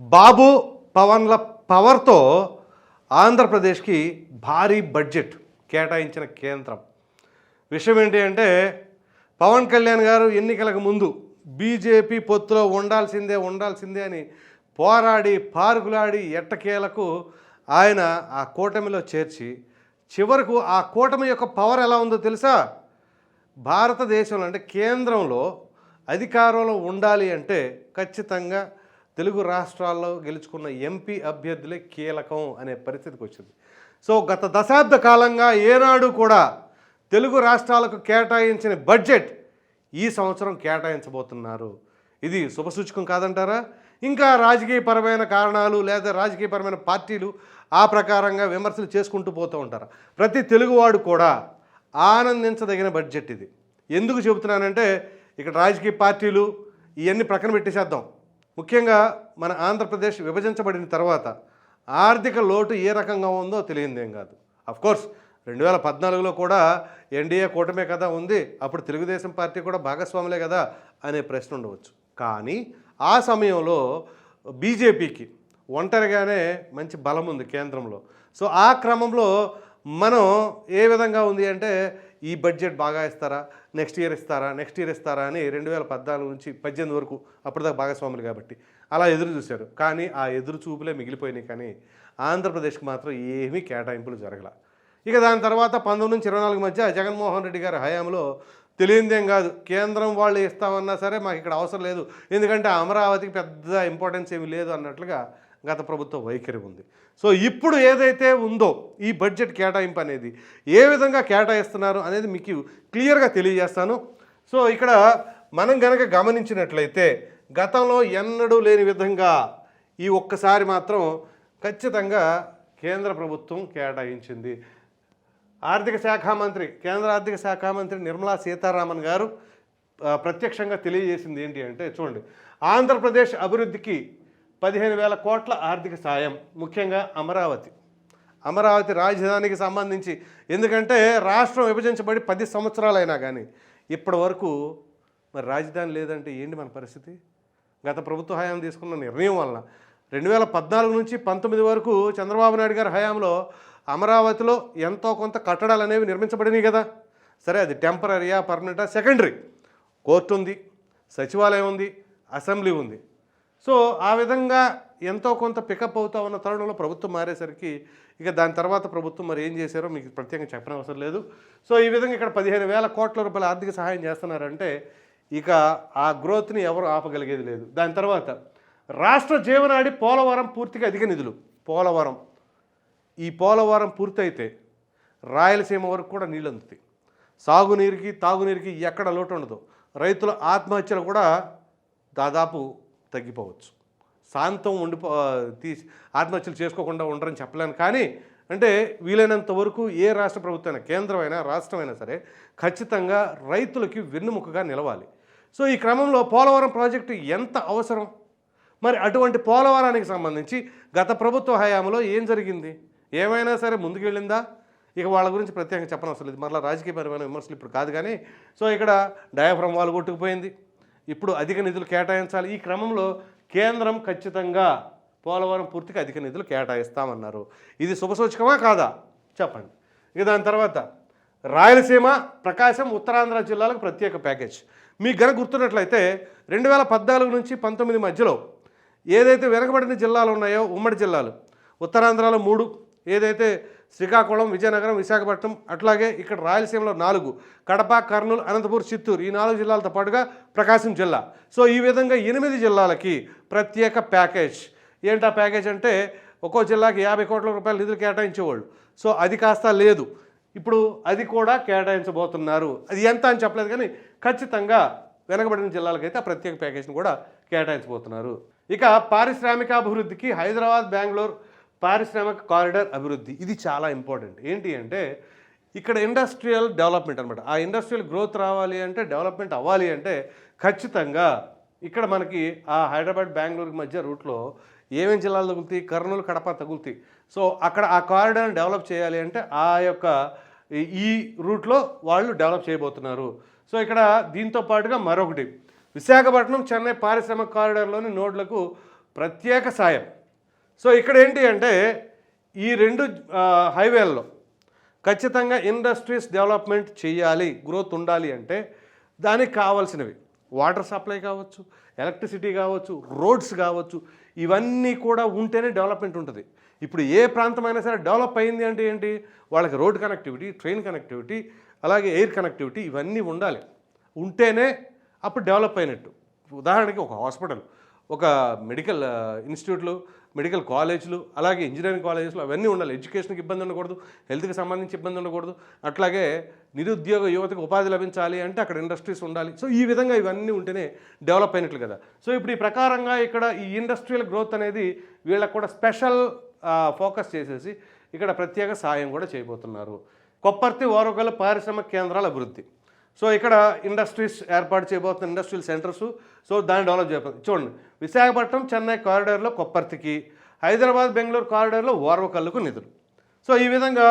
బాబు పవన్ల పవర్తో ఆంధ్రప్రదేశ్కి భారీ బడ్జెట్ కేటాయించిన కేంద్రం. విషయం ఏంటి అంటే పవన్ కళ్యాణ్ గారు ఎన్నికలకు ముందు బీజేపీ పొత్తులో ఉండాల్సిందే ఉండాల్సిందే అని పోరాడి పారుగులాడి ఎట్టకేలకు ఆయన ఆ కూటమిలో చేర్చి చివరకు ఆ కూటమి యొక్క పవర్ ఎలా ఉందో తెలుసా? భారతదేశంలో అంటే కేంద్రంలో అధికారంలో ఉండాలి అంటే ఖచ్చితంగా తెలుగు రాష్ట్రాల్లో గెలుచుకున్న ఎంపీ అభ్యర్థులే కీలకం అనే పరిస్థితికి వచ్చింది. సో గత దశాబ్ద కాలంగా ఏనాడు కూడా తెలుగు రాష్ట్రాలకు కేటాయించిన బడ్జెట్ ఈ సంవత్సరం కేటాయించబోతున్నారు. ఇది శుభసూచకం కాదంటారా? ఇంకా రాజకీయపరమైన కారణాలు లేదా రాజకీయపరమైన పార్టీలు ఆ ప్రకారంగా విమర్శలు చేసుకుంటూ పోతూ ఉంటారు? ప్రతి తెలుగువాడు కూడా ఆనందించదగిన బడ్జెట్ ఇది. ఎందుకు చెబుతున్నానంటే ఇక్కడ రాజకీయ పార్టీలు ఇవన్నీ ప్రక్కన పెట్టేసేద్దాం. ముఖ్యంగా మన ఆంధ్రప్రదేశ్ విభజించబడిన తర్వాత ఆర్థిక లోటు ఏ రకంగా ఉందో తెలియందేం కాదు. అఫ్కోర్స్ రెండు వేల పద్నాలుగులో కూడా ఎన్డీఏ కూటమే కదా ఉంది. అప్పుడు తెలుగుదేశం పార్టీ కూడా భాగస్వాములే కదా అనే ప్రశ్న ఉండవచ్చు. కానీ ఆ సమయంలో బీజేపీకి ఒంటరిగానే మంచి బలం ఉంది కేంద్రంలో. సో ఆ క్రమంలో మనం ఏ విధంగా ఉంది అంటే ఈ బడ్జెట్ బాగా ఇస్తారా? నెక్స్ట్ ఇయర్ ఇస్తారా? నెక్స్ట్ ఇయర్ ఇస్తారా? అని రెండు వేల పద్నాలుగు నుంచి పద్దెనిమిది వరకు అప్పటిదాకా భాగస్వాములు కాబట్టి. అలా ఎదురు చూశారు. కానీ ఆ ఎదురు చూపులే మిగిలిపోయినాయి కానీ ఆంధ్రప్రదేశ్కి మాత్రం ఏమీ కేటాయింపులు జరగల. ఇక దాని తర్వాత పంతొమ్మిది నుంచి ఇరవై నాలుగు మధ్య జగన్మోహన్ రెడ్డి గారి హయాంలో తెలియందేం కాదు. కేంద్రం వాళ్ళు ఇస్తామన్నా సరే మాకు ఇక్కడ అవసరం లేదు. ఎందుకంటే అమరావతికి పెద్ద ఇంపార్టెన్స్ ఏమీ లేదు అన్నట్లుగా గత ప్రభుత్వ వైఖరి ఉంది. సో ఇప్పుడు ఏదైతే ఉందో ఈ బడ్జెట్ కేటాయింపు అనేది ఏ విధంగా కేటాయిస్తున్నారు అనేది మీకు క్లియర్గా తెలియజేస్తాను. సో ఇక్కడ మనం గనక గమనించినట్లయితే గతంలో ఎన్నడూ లేని విధంగా ఈ ఒక్కసారి మాత్రం ఖచ్చితంగా కేంద్ర ప్రభుత్వం కేటాయించింది. ఆర్థిక శాఖ మంత్రి కేంద్ర ఆర్థిక శాఖ మంత్రి నిర్మలా సీతారామన్ గారు ప్రత్యక్షంగా తెలియజేసింది ఏంటి అంటే చూడండి ఆంధ్రప్రదేశ్ అభివృద్ధికి పదిహేను వేల కోట్ల ఆర్థిక సాయం ముఖ్యంగా అమరావతి. అమరావతి రాజధానికి సంబంధించి. ఎందుకంటే రాష్ట్రం విభజించబడి పది సంవత్సరాలైనా కానీ ఇప్పటి వరకు మరి రాజధాని లేదంటే ఏంటి మన పరిస్థితి? గత ప్రభుత్వ హయాం తీసుకున్న నిర్ణయం వలన రెండు వేల పద్నాలుగు నుంచి పంతొమ్మిది వరకు చంద్రబాబు నాయుడు గారి హయాంలో అమరావతిలో ఎంతో కొంత కట్టడాలు అనేవి నిర్మించబడినాయి కదా. సరే అది టెంపరీయా పర్మనెంటా సెకండరీ. కోర్టు ఉంది సచివాలయం ఉంది అసెంబ్లీ ఉంది. సో ఆ విధంగా ఎంతో కొంత పికప్ అవుతా ఉన్న తరుణంలో ప్రభుత్వం మారేసరికి ఇక దాని తర్వాత ప్రభుత్వం మరి ఏం చేశారో మీకు ప్రత్యేకంగా చెప్పనవసరం లేదు. సో ఈ విధంగా ఇక్కడ పదిహేను వేల కోట్ల రూపాయల ఆర్థిక సహాయం చేస్తున్నారంటే ఇక ఆ గ్రోత్ని ఎవరు ఆపగలిగేది లేదు. దాని తర్వాత రాష్ట్ర జీవనాడి పోలవరం పూర్తిగా అధిక నిధులు. పోలవరం. ఈ పోలవరం పూర్తయితే రాయలసీమ వరకు కూడా నీళ్ళు అందుతాయి సాగునీరుకి తాగునీరుకి ఎక్కడ లోటు ఉండదు. రైతుల ఆత్మహత్యలు కూడా దాదాపు తగ్గిపోవచ్చు. శాంతం ఉండిపో తీసి ఆత్మహత్యలు చేసుకోకుండా ఉండరని చెప్పలేను. కానీ అంటే వీలైనంత వరకు ఏ రాష్ట్ర ప్రభుత్వమైనా కేంద్రమైనా రాష్ట్రమైనా సరే ఖచ్చితంగా రైతులకి వెన్నుముకగా నిలవాలి. సో ఈ క్రమంలో పోలవరం ప్రాజెక్టు ఎంత అవసరం? మరి అటువంటి పోలవరానికి సంబంధించి గత ప్రభుత్వ హయాంలో ఏం జరిగింది? ఏమైనా సరే ముందుకెళ్ళిందా ఇక వాళ్ళ గురించి ప్రత్యేకంగా చెప్పనవసరం లేదు. మరలా రాజకీయపరమైన విమర్శలు ఇప్పుడు కాదు కానీ సో ఇక్కడ డయాఫ్రమ్ వాళ్ళు కొట్టుకుపోయింది. ఇప్పుడు అధిక నిధులు కేటాయించాలి. ఈ క్రమంలో కేంద్రం ఖచ్చితంగా పోలవరం పూర్తిగా అధిక నిధులు కేటాయిస్తామన్నారు. ఇది శుభసూచకమా కాదా? చెప్పండి. ఇక దాని తర్వాత రాయలసీమ ప్రకాశం ఉత్తరాంధ్ర జిల్లాలకు ప్రత్యేక ప్యాకేజ్. మీకు గన గుర్తున్నట్లయితే రెండు వేల పద్నాలుగు నుంచి పంతొమ్మిది మధ్యలో ఏదైతే వెనకబడిన జిల్లాలు ఉన్నాయో ఉమ్మడి జిల్లాలు ఉత్తరాంధ్రలో మూడు ఏదైతే శ్రీకాకుళం విజయనగరం విశాఖపట్నం అట్లాగే ఇక్కడ రాయలసీమలో నాలుగు కడప కర్నూలు అనంతపూర్ చిత్తూరు ఈ నాలుగు జిల్లాలతో పాటుగా ప్రకాశం జిల్లా. సో ఈ విధంగా ఎనిమిది జిల్లాలకి ప్రత్యేక ప్యాకేజ్. ఏంటా ప్యాకేజ్ అంటే ఒక్కో జిల్లాకి యాభై కోట్ల రూపాయల నిధులు కేటాయించేవాళ్ళు. సో అది కాస్త లేదు. ఇప్పుడు అది కూడా కేటాయించబోతున్నారు. అది ఎంత అని చెప్పలేదు కానీ ఖచ్చితంగా వెనకబడిన జిల్లాలకైతే ఆ ప్రత్యేక ప్యాకేజ్ని కూడా కేటాయించబోతున్నారు. ఇక పారిశ్రామికాభివృద్ధికి హైదరాబాద్ బెంగళూరు పారిశ్రామిక కారిడార్ అభివృద్ధి. ఇది చాలా ఇంపార్టెంట్. ఏంటి అంటే ఇక్కడ ఇండస్ట్రియల్ డెవలప్మెంట్ అనమాట ఆ ఇండస్ట్రియల్ గ్రోత్ రావాలి అంటే డెవలప్మెంట్ అవ్వాలి అంటే ఖచ్చితంగా ఇక్కడ మనకి ఆ హైదరాబాద్ బెంగళూరు మధ్య రూట్లో ఏమేమి జిల్లాలు తగులుతాయి? కర్నూలు కడప తగులుతాయి. సో అక్కడ ఆ కారిడార్ని డెవలప్ చేయాలి అంటే ఆ యొక్క ఈ- రూట్లో వాళ్ళు డెవలప్ చేయబోతున్నారు. సో ఇక్కడ దీంతో పాటుగా మరొకటి. విశాఖపట్నం చెన్నై పారిశ్రామిక కారిడార్లోని నోడ్లకు ప్రత్యేక సాయం. సో ఇక్కడ ఏంటి అంటే ఈ రెండు హైవేల్లో ఖచ్చితంగా ఇండస్ట్రీస్ డెవలప్మెంట్ చేయాలి గ్రోత్ ఉండాలి అంటే దానికి కావాల్సినవి. వాటర్ సప్లై కావచ్చు ఎలక్ట్రిసిటీ కావచ్చు రోడ్స్ కావచ్చు ఇవన్నీ కూడా ఉంటేనే డెవలప్మెంట్ ఉంటుంది. ఇప్పుడు ఏ ప్రాంతమైనా సరే డెవలప్ అయింది అంటే ఏంటి? వాళ్ళకి రోడ్ కనెక్టివిటీ ట్రైన్ కనెక్టివిటీ అలాగే ఎయిర్ కనెక్టివిటీ ఇవన్నీ ఉండాలి. ఉంటేనే అప్పుడు డెవలప్ అయినట్టు. ఉదాహరణకి ఒక హాస్పిటల్ ఒక మెడికల్ ఇన్స్టిట్యూట్లు మెడికల్ కాలేజీలు అలాగే ఇంజనీరింగ్ కాలేజెస్లు అవన్నీ ఉండాలి. ఎడ్యుకేషన్కి ఇబ్బంది ఉండకూడదు హెల్త్కి సంబంధించి ఇబ్బంది ఉండకూడదు. అట్లాగే నిరుద్యోగ యువతకు ఉపాధి లభించాలి అంటే అక్కడ ఇండస్ట్రీస్ ఉండాలి. సో ఈ విధంగా ఇవన్నీ ఉంటేనే డెవలప్ అయినట్లు కదా. సో ఇప్పుడు ఈ ప్రకారంగా ఇక్కడ ఈ ఇండస్ట్రియల్ గ్రోత్ అనేది వీళ్ళకి కూడా స్పెషల్ ఫోకస్ చేసేసి ఇక్కడ ప్రత్యేక సాయం కూడా చేయబోతున్నారు. కొప్పర్తి ఓరగల పారిశ్రామిక కేంద్రాల అభివృద్ధి. సో ఇక్కడ ఇండస్ట్రీస్ ఏర్పాటు చేయబోతున్న ఇండస్ట్రియల్ సెంటర్స్. సో దాన్ని డెవలప్ చేయబోతుంది చూడండి. విశాఖపట్నం చెన్నై కారిడార్లో కొప్పర్తికి హైదరాబాద్ బెంగళూరు కారిడార్లో ఓర్వకల్లుకు నిధులు. సో ఈ విధంగా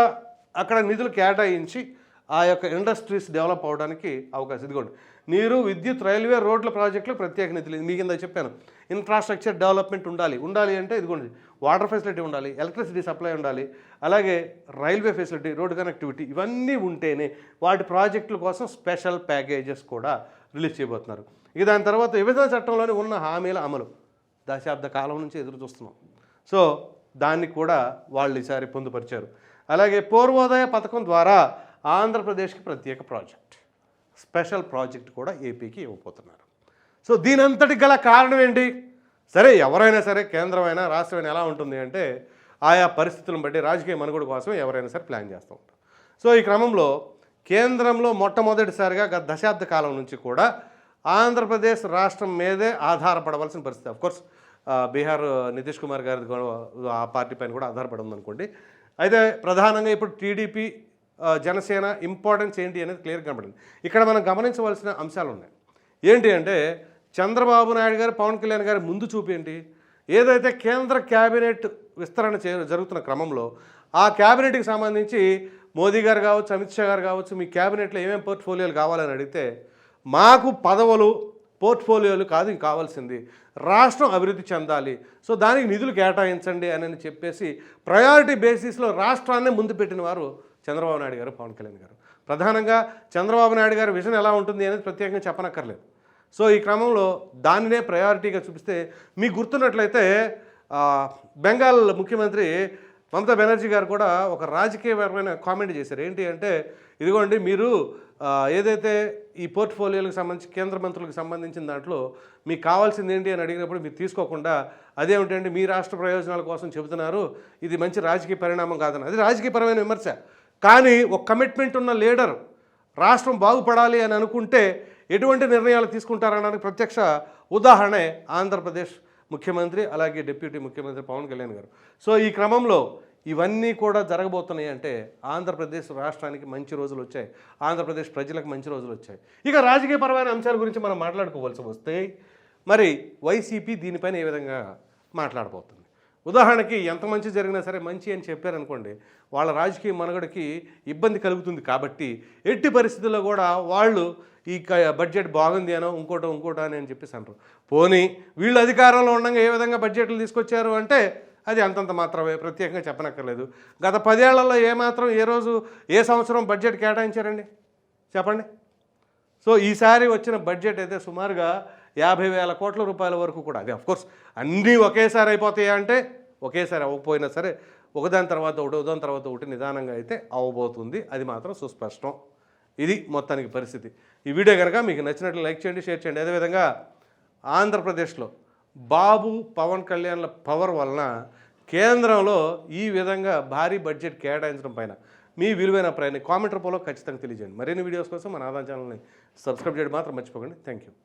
అక్కడ నిధులు కేటాయించి ఆ యొక్క ఇండస్ట్రీస్ డెవలప్ అవడానికి అవకాశం ఇదిగోండి. నీరు విద్యుత్ రైల్వే రోడ్ల ప్రాజెక్టులు ప్రత్యేక నిధులు ఇది మీ కింద చెప్పాను. ఇన్ఫ్రాస్ట్రక్చర్ డెవలప్మెంట్ ఉండాలి. ఉండాలి అంటే ఇదిగోండి వాటర్ ఫెసిలిటీ ఉండాలి ఎలక్ట్రిసిటీ సప్లై ఉండాలి అలాగే రైల్వే ఫెసిలిటీ రోడ్ కనెక్టివిటీ ఇవన్నీ ఉంటేనే వాటి ప్రాజెక్టుల కోసం స్పెషల్ ప్యాకేజెస్ కూడా రిలీజ్ చేయబోతున్నారు. ఇక దాని తర్వాత విభజన చట్టంలోని ఉన్న హామీల అమలు. దశాబ్ద కాలం నుంచి ఎదురు చూస్తున్నాం. సో దాన్ని కూడా వాళ్ళు ఈసారి పొందుపరిచారు. అలాగే పూర్వోదయ పథకం ద్వారా ఆంధ్రప్రదేశ్కి ప్రత్యేక ప్రాజెక్ట్. స్పెషల్ ప్రాజెక్ట్ కూడా ఏపీకి ఇవ్వబోతున్నారు. సో దీనంతటి గల కారణం ఏంటి? సరే ఎవరైనా సరే కేంద్రమైనా రాష్ట్రమైనా ఎలా ఉంటుంది అంటే ఆయా పరిస్థితులను బట్టి రాజకీయ మనుగడ కోసం ఎవరైనా సరే ప్లాన్ చేస్తూ ఉంటారు. సో ఈ క్రమంలో కేంద్రంలో మొట్టమొదటిసారిగా గత దశాబ్ద కాలం నుంచి కూడా ఆంధ్రప్రదేశ్ రాష్ట్రం మీదే ఆధారపడవలసిన పరిస్థితి. అఫ్కోర్స్ బీహార్ నితీష్ కుమార్ గారి ఆ పార్టీ పైన కూడా ఆధారపడి ఉందనుకోండి. అయితే ప్రధానంగా ఇప్పుడు టీడీపీ జనసేన ఇంపార్టెన్స్ ఏంటి అనేది క్లియర్ కనబడింది. ఇక్కడ మనం గమనించవలసిన అంశాలు ఉన్నాయి ఏంటి అంటే చంద్రబాబు నాయుడు గారు పవన్ కళ్యాణ్ గారి ముందు చూపు ఏంటి? ఏదైతే కేంద్ర క్యాబినెట్ విస్తరణ చే జరుగుతున్న క్రమంలో ఆ క్యాబినెట్కి సంబంధించి మోదీ గారు కావచ్చు అమిత్ షా గారు కావచ్చు మీ క్యాబినెట్లో ఏమేమి పోర్ట్ఫోలియోలు కావాలని అడిగితే మాకు పదవులు పోర్ట్ఫోలియోలు కాదు ఇంక కావాల్సింది. రాష్ట్రం అభివృద్ధి చెందాలి. సో దానికి నిధులు కేటాయించండి అని చెప్పేసి ప్రయారిటీ బేసిస్లో రాష్ట్రాన్నే ముందు పెట్టిన వారు చంద్రబాబు నాయుడు గారు పవన్ కళ్యాణ్ గారు. ప్రధానంగా చంద్రబాబు నాయుడు గారి విజన్ ఎలా ఉంటుంది అనేది ప్రత్యేకంగా చెప్పనక్కర్లేదు. సో ఈ క్రమంలో దానినే ప్రయారిటీగా చూపిస్తే మీకు గుర్తున్నట్లయితే బెంగాల్ ముఖ్యమంత్రి మమతా బెనర్జీ గారు కూడా ఒక రాజకీయపరమైన కామెంట్ చేశారు. ఏంటి అంటే ఇదిగోండి మీరు ఏదైతే ఈ పోర్ట్ఫోలియోలకు సంబంధించి కేంద్ర మంత్రులకు సంబంధించిన దాంట్లో మీకు కావాల్సింది ఏంటి అని అడిగినప్పుడు మీరు తీసుకోకుండా అదేమిటంటే మీ రాష్ట్ర ప్రయోజనాల కోసం చెబుతున్నారు. ఇది మంచి రాజకీయ పరిణామం కాదని అది రాజకీయపరమైన విమర్శ. కానీ ఒక కమిట్మెంట్ ఉన్న లీడర్ రాష్ట్రం బాగుపడాలి అని అనుకుంటే ఎటువంటి నిర్ణయాలు తీసుకుంటారనడానికి ప్రత్యక్ష ఉదాహరణే ఆంధ్రప్రదేశ్ ముఖ్యమంత్రి అలాగే డిప్యూటీ ముఖ్యమంత్రి పవన్ కళ్యాణ్ గారు. సో ఈ క్రమంలో ఇవన్నీ కూడా జరగబోతున్నాయి అంటే ఆంధ్రప్రదేశ్ రాష్ట్రానికి మంచి రోజులు వచ్చాయి. ఆంధ్రప్రదేశ్ ప్రజలకు మంచి రోజులు వచ్చాయి. ఇక రాజకీయపరమైన అంశాల గురించి మనం మాట్లాడుకోవాల్సి వస్తే మరి వైసీపీ దీనిపైన ఏ విధంగా మాట్లాడబోతుంది? ఉదాహరణకి ఎంత మంచి జరిగినా సరే మంచి అని చెప్పారనుకోండి వాళ్ళ రాజకీయ మనుగడకి ఇబ్బంది కలుగుతుంది కాబట్టి ఎట్టి పరిస్థితుల్లో కూడా వాళ్ళు ఈ క- బడ్జెట్ బాగుంది అనో ఇంకోటో ఇంకోటో అని అని చెప్పేసి అంటారు పోనీ వీళ్ళు అధికారంలో ఉండగా ఏ విధంగా బడ్జెట్లు తీసుకొచ్చారు అంటే అది అంతంత మాత్రమే ప్రత్యేకంగా చెప్పనక్కర్లేదు. గత పదేళ్ళలో ఏ మాత్రం ఏ రోజు ఏ సంవత్సరం బడ్జెట్ కేటాయించారండి? చెప్పండి. సో ఈసారి వచ్చిన బడ్జెట్ అయితే సుమారుగా యాభై వేల కోట్ల రూపాయల వరకు కూడా. అది అఫ్కోర్స్ అన్నీ ఒకేసారి అయిపోతాయా అంటే ఒకేసారి అవ్వకపోయినా సరే ఒకదాని తర్వాత ఒకటి ఒకదాని తర్వాత ఒకటి నిదానంగా అయితే అవ్వబోతుంది. అది మాత్రం సుస్పష్టం. ఇది మొత్తానికి పరిస్థితి. ఈ వీడియో కనుక మీకు నచ్చినట్లు లైక్ చేయండి షేర్ చేయండి. అదేవిధంగా ఆంధ్రప్రదేశ్లో బాబు పవన్ కళ్యాణ్ల పవర్ వలన కేంద్రంలో ఈ విధంగా భారీ బడ్జెట్ కేటాయించడం పైన మీ విలువైన ప్రయాణి కామెంట్ రూపంలో ఖచ్చితంగా తెలియజేయండి. మరిన్ని వీడియోస్ కోసం మన ఆదాయం ఛానల్ని సబ్స్క్రైబ్ చేయడం మాత్రం మర్చిపోకండి. Thank you